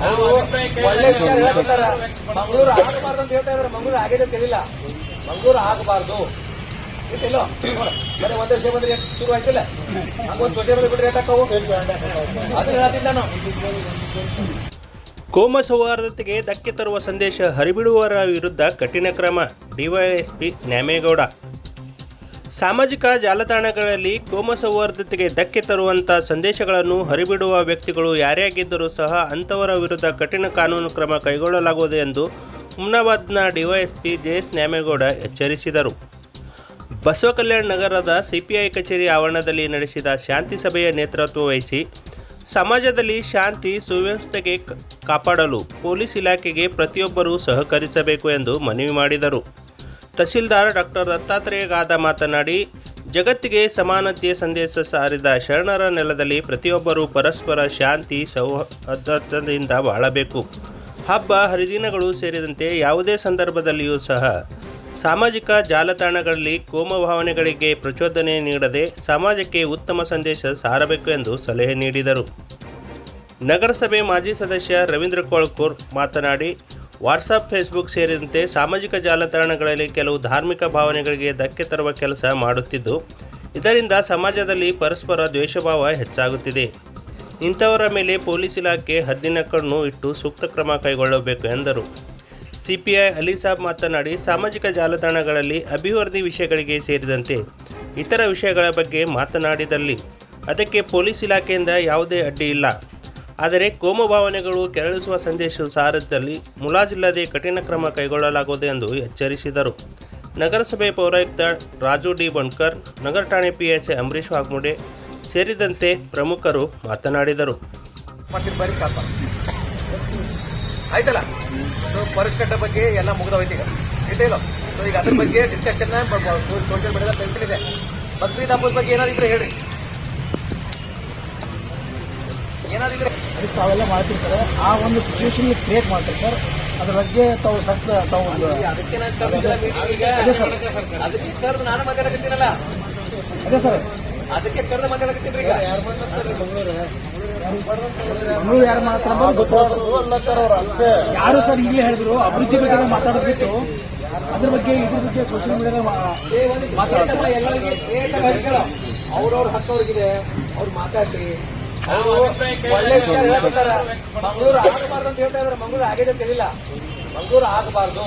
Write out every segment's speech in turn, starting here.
ಒಳ್ಳೆ ವಿಚಾರ ಹೇಳ್ತಾರೆ. ಮಂಗಳೂರು ಆಗಬಾರ್ದು ಅಂತ ಹೇಳ್ತಾ ಇದಾರೆ ಮಂಗಳೂರು ಆಗಿದೆ ಅಂತ ಹೇಳಿಲ್ಲ. ಮಂಗಳೂರು ಆಗಬಾರ್ದು. ಇಲ್ಲ. ಬರೀ ಒಂದೇ ವಿಷಯ ಬಂದ್ರೆ ಶುರು ಆಯ್ತಿಲ್ಲ ಹಂಗೊಂದು ದೊಡ್ಡ ಬಂದ್ರೆ ಬಿಟ್ರೆ ಏಟಾಕವು ಅದು ಹೇಳ್ತೀನಿ ನಾನು. ಕೋಮ ಸೌಹಾರ್ದತೆಗೆ ಧಕ್ಕೆ ತರುವ ಸಂದೇಶ ಹರಿಬಿಡುವವರ ವಿರುದ್ಧ ಕಠಿಣ ಕ್ರಮ. ಡಿವೈಎಸ್ಪಿ ನ್ಯಾಮೇಗೌಡ. ಸಾಮಾಜಿಕ ಜಾಲತಾಣಗಳಲ್ಲಿ ಕೋಮ ಸೌಹಾರ್ದತೆಗೆ ಧಕ್ಕೆ ತರುವಂಥ ಸಂದೇಶಗಳನ್ನು ಹರಿಬಿಡುವ ವ್ಯಕ್ತಿಗಳು ಯಾರೇ ಆಗಿದ್ದರೂ ಸಹ ಅಂಥವರ ವಿರುದ್ಧ ಕಠಿಣ ಕಾನೂನು ಕ್ರಮ ಕೈಗೊಳ್ಳಲಾಗುವುದು ಎಂದು ಹುಮ್ನಾಬಾದ್ನ ಡಿವೈಎಸ್ಪಿ ಜೆಎಸ್ ನ್ಯಾಮೇಗೌಡ ಎಚ್ಚರಿಸಿದರು. ಬಸವ ಕಲ್ಯಾಣ ನಗರದ ಸಿಪಿಐ ಕಚೇರಿ ಆವರಣದಲ್ಲಿ ನಡೆಸಿದ ಶಾಂತಿ ಸಭೆಯ ನೇತೃತ್ವ ವಹಿಸಿ ಸಮಾಜದಲ್ಲಿ ಶಾಂತಿ ಸುವ್ಯವಸ್ಥೆಗೆ ಕಾಪಾಡಲು ಪೊಲೀಸ್ ಇಲಾಖೆಗೆ ಪ್ರತಿಯೊಬ್ಬರೂ ಸಹಕರಿಸಬೇಕು ಎಂದು ಮನವಿ ಮಾಡಿದರು. ತಹಸೀಲ್ದಾರ್ ಡಾಕ್ಟರ್ ದತ್ತಾತ್ರೇಯ ಗಾದ ಮಾತನಾಡಿ, ಜಗತ್ತಿಗೆ ಸಮಾನತೆಯ ಸಂದೇಶ ಸಾರಿದ ಶರಣರ ನೆಲದಲ್ಲಿ ಪ್ರತಿಯೊಬ್ಬರೂ ಪರಸ್ಪರ ಶಾಂತಿ ಸೌಹಾರ್ದತೆಯಿಂದ ಬಾಳಬೇಕು. ಹಬ್ಬ, ಹರಿದಿನಗಳು ಸೇರಿದಂತೆ ಯಾವುದೇ ಸಂದರ್ಭದಲ್ಲಿಯೂ ಸಹ ಸಾಮಾಜಿಕ ಜಾಲತಾಣಗಳಲ್ಲಿ ಕೋಮ ಭಾವನೆಗಳಿಗೆ ಪ್ರಚೋದನೆ ನೀಡದೆ ಸಮಾಜಕ್ಕೆ ಉತ್ತಮ ಸಂದೇಶ ಸಾರಬೇಕು ಎಂದು ಸಲಹೆ ನೀಡಿದರು. ನಗರಸಭೆ ಮಾಜಿ ಸದಸ್ಯ ರವೀಂದ್ರ ಕೋಳ್ಕೂರ್ ಮಾತನಾಡಿ ವಾಟ್ಸಪ್ ಫೇಸ್ಬುಕ್ ಸೇರಿದಂತೆ ಸಾಮಾಜಿಕ ಜಾಲತಾಣಗಳಲ್ಲಿ ಕೆಲವು ಧಾರ್ಮಿಕ ಭಾವನೆಗಳಿಗೆ ಧಕ್ಕೆ ತರುವ ಕೆಲಸ ಮಾಡುತ್ತಿದ್ದು, ಇದರಿಂದ ಸಮಾಜದಲ್ಲಿ ಪರಸ್ಪರ ದ್ವೇಷಭಾವ ಹೆಚ್ಚಾಗುತ್ತಿದೆ. ಇಂಥವರ ಮೇಲೆ ಪೊಲೀಸ್ ಇಲಾಖೆ ಹದ್ದಿನ ಕಣ್ಣು ಇಟ್ಟು ಸೂಕ್ತ ಕ್ರಮ ಕೈಗೊಳ್ಳಬೇಕು ಎಂದರು. ಸಿಪಿಐ ಅಲಿಸಾಬ್ ಮಾತನಾಡಿ, ಸಾಮಾಜಿಕ ಜಾಲತಾಣಗಳಲ್ಲಿ ಅಭಿವೃದ್ಧಿ ವಿಷಯಗಳಿಗೆ ಸೇರಿದಂತೆ ಇತರ ವಿಷಯಗಳ ಬಗ್ಗೆ ಮಾತನಾಡಿದಲ್ಲಿ, ಅದಕ್ಕೆ ಪೊಲೀಸ್ ಇಲಾಖೆಯಿಂದ ಯಾವುದೇ ಅಡ್ಡಿ ಇಲ್ಲ. ಆದರೆ ಕೋಮು ಭಾವನೆಗಳು ಕೆರಳಿಸುವ ಸಂದೇಶ ಸಾರದಲ್ಲಿ ಮುಲಾಜಿಲ್ಲದೆ ಕಠಿಣ ಕ್ರಮ ಕೈಗೊಳ್ಳಲಾಗುವುದು ಎಂದು ಎಚ್ಚರಿಸಿದರು. ನಗರಸಭೆ ಪೌರಾಯುಕ್ತ ರಾಜು ಡಿ ಬಣ್ಕರ್ ನಗರ ಠಾಣೆ ಪಿ ಎಸ್ ಅಂಬರೀಶ್ ವಾಗ್ಮುಡೆ ಸೇರಿದಂತೆ ಪ್ರಮುಖರು ಮಾತನಾಡಿದರು. ಆಯ್ತಲ್ಲ? ಸೊ ಪರಿಷ್ಕಟ್ಟ ಬಗ್ಗೆ ಎಲ್ಲ ಮುಗಿದೋಯ್ತು ಈಗ. ಅದ್ರ ಬಗ್ಗೆ ಡಿಸ್ಕಷನ್ ಬಗ್ಗೆ ಏನಾದಿದ್ರೆ ಹೇಳ್ರಿ. ಅದಕ್ಕೆ ತಾವೆಲ್ಲ ಮಾಡ್ತೀರಿ ಸರ್? ಆ ಒಂದು ಸಿಚುವೇಶನ್ ಕ್ರಿಯೇಟ್ ಮಾಡ್ತೀರಿ ಸರ್. ಅದ್ರ ಬಗ್ಗೆ ತಾವು ಸತ್ತ ತಾವು ಒಂದು ಅದಕ್ಕೆ ನಾನು ಕರ್ದಿಲ್ಲ meeting ಅದೇ ಸರ್. ಅದಕ್ಕೆ ಕರೆದು ನಾನು ಮಾತಾಡಕತ್ತೀನಲ್ಲ? ಅದೇ ಸರ್. ಅದಕ್ಕೆ ಕರೆದು ಮಾತಾಡಕತ್ತೀನಿ ಈಗ? ಮಂಗಳೂರು? ಯಾರು ಮಾತಾಡ್ಬೋದು ಗೊತ್ತು ಯಾರು ಸರ್ ಈಗಲೇ ಹೇಳಿದ್ರು? ಅಭಿವೃದ್ಧಿ ಬಗ್ಗೆ ಮಾತಾಡೋದಿತ್ತು? ಅದ್ರ ಬಗ್ಗೆ ಇದ್ರ ಬಗ್ಗೆ ಸೋಷಿಯಲ್ ಮೀಡಿಯಾದ ಮಾತಾಡ್ತಮ್ಮ ಎಲ್ಲರಿಗೆ. ಅವ್ರವ್ರ ಹಸ್ತವ್ರಿಗಿದೆ ಅವ್ರು ಮಾತಾಡ್ಲಿ ಒಳ್ಳೆ ವಿಚಾರ ಹೇಳ್ತಾರೆ ಮಂಗಳೂರು ಆಗಬಾರ್ದು ಅಂತ ಹೇಳ್ತಾ ಇದ್ದಾರೆ. ಮಂಗಳೂರು ಆಗಿದೆ ಅಂತ ಹೇಳಿಲ್ಲ. ಮಂಗಳೂರು ಆಗಬಾರ್ದು.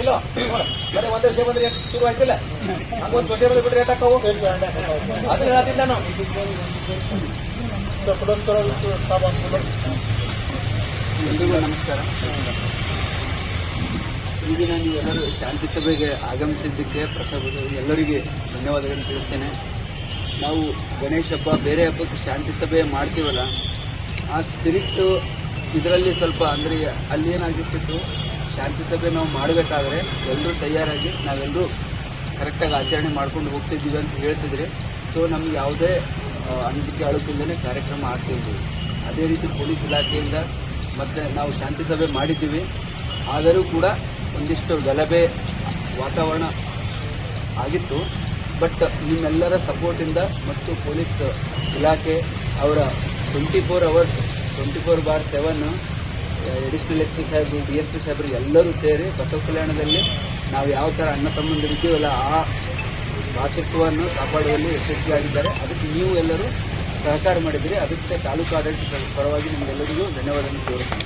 ಇಲ್ಲೋ ಬರೀ ಒಂದೇ ವಿಷಯ ಬಂದ್ರೆ ಶುರು ಆಯ್ತಿಲ್ಲ ಹಂಗೊಂದು ದೊಡ್ಡ ಬಂದ್ರೆ ಬಿಟ್ರೆ ಏಟಾಕವು ಅದು ಹೇಳ್ತೀನಿ ನಾನು. ಎಲ್ರಿಗೂ ನಮಸ್ಕಾರ ಇಂದಿನ ನೀವೆಲ್ಲರೂ ಶಾಂತಿ ಸಭೆಗೆ ಆಗಮಿಸಿದ್ದಕ್ಕೆ ಪ್ರಸಾದ ಎಲ್ಲರಿಗೆ ಧನ್ಯವಾದಗಳನ್ನು ತಿಳಿಸ್ತೇನೆ. ನಾವು ಗಣೇಶ ಹಬ್ಬ, ಬೇರೆ ಹಬ್ಬಕ್ಕೆ ಶಾಂತಿ ಸಭೆ ಮಾಡ್ತೀವಲ್ಲ, ಆ ಸ್ಪಿರಿಟ್ ಇದರಲ್ಲಿ ಸ್ವಲ್ಪ ಅಂದರೆ ಅಲ್ಲಿ ಏನಾಗಿರ್ತಿತ್ತು, ಶಾಂತಿ ಸಭೆ ನಾವು ಮಾಡಬೇಕಾದ್ರೆ ಎಲ್ಲರೂ ತಯಾರಾಗಿ ನಾವೆಲ್ಲರೂ ಕರೆಕ್ಟಾಗಿ ಆಚರಣೆ ಮಾಡ್ಕೊಂಡು ಹೋಗ್ತಿದ್ದೀವಿ ಅಂತ ಹೇಳ್ತಿದ್ರೆ ಸೊ ನಮ್ಗೆ ಯಾವುದೇ ಅಂಜಿಕೆ ಅಳುಕಿಲ್ಲದೆ ಕಾರ್ಯಕ್ರಮ ಆಗ್ತಿದ್ವಿ ಅದೇ ರೀತಿ ಪೊಲೀಸ್ ಇಲಾಖೆಯಿಂದ ಮತ್ತು ನಾವು ಶಾಂತಿ ಸಭೆ ಮಾಡಿದ್ದೀವಿ. ಆದರೂ ಕೂಡ ಒಂದಿಷ್ಟು ಗಲಭೆ ವಾತಾವರಣ ಆಗಿತ್ತು. ಬಟ್ ನಿಮ್ಮೆಲ್ಲರ ಸಪೋರ್ಟಿಂದ ಮತ್ತು ಪೊಲೀಸ್ ಇಲಾಖೆ ಅವರ twenty four hours twenty four by seven additional S P ಸಾಹೇಬರು ಡಿ ಎಸ್ ಪಿ ಸಾಹೇಬರು ಎಲ್ಲರೂ ಸೇರಿ ಬಸವ ಕಲ್ಯಾಣದಲ್ಲಿ ನಾವು ಯಾವ ಥರ ಅಣ್ಣ ತಮ್ಮಂದಿರಿದ್ದೀವಲ್ಲ ಆ ಭಾಷತ್ವವನ್ನು ಕಾಪಾಡುವಲ್ಲಿ ಯಶಸ್ವಿಯಾಗಿದ್ದಾರೆ ಅದಕ್ಕೆ ನೀವು ಎಲ್ಲರೂ ಸಹಕಾರ ಮಾಡಿದ್ದೀರಿ. ಅದಕ್ಕೆ ತಾಲೂಕು ಆಡಳಿತ ಪರವಾಗಿ ನಿಮಗೆಲ್ಲರಿಗೂ ಧನ್ಯವಾದಗಳನ್ನು ತೋರಿಸ್ತೀನಿ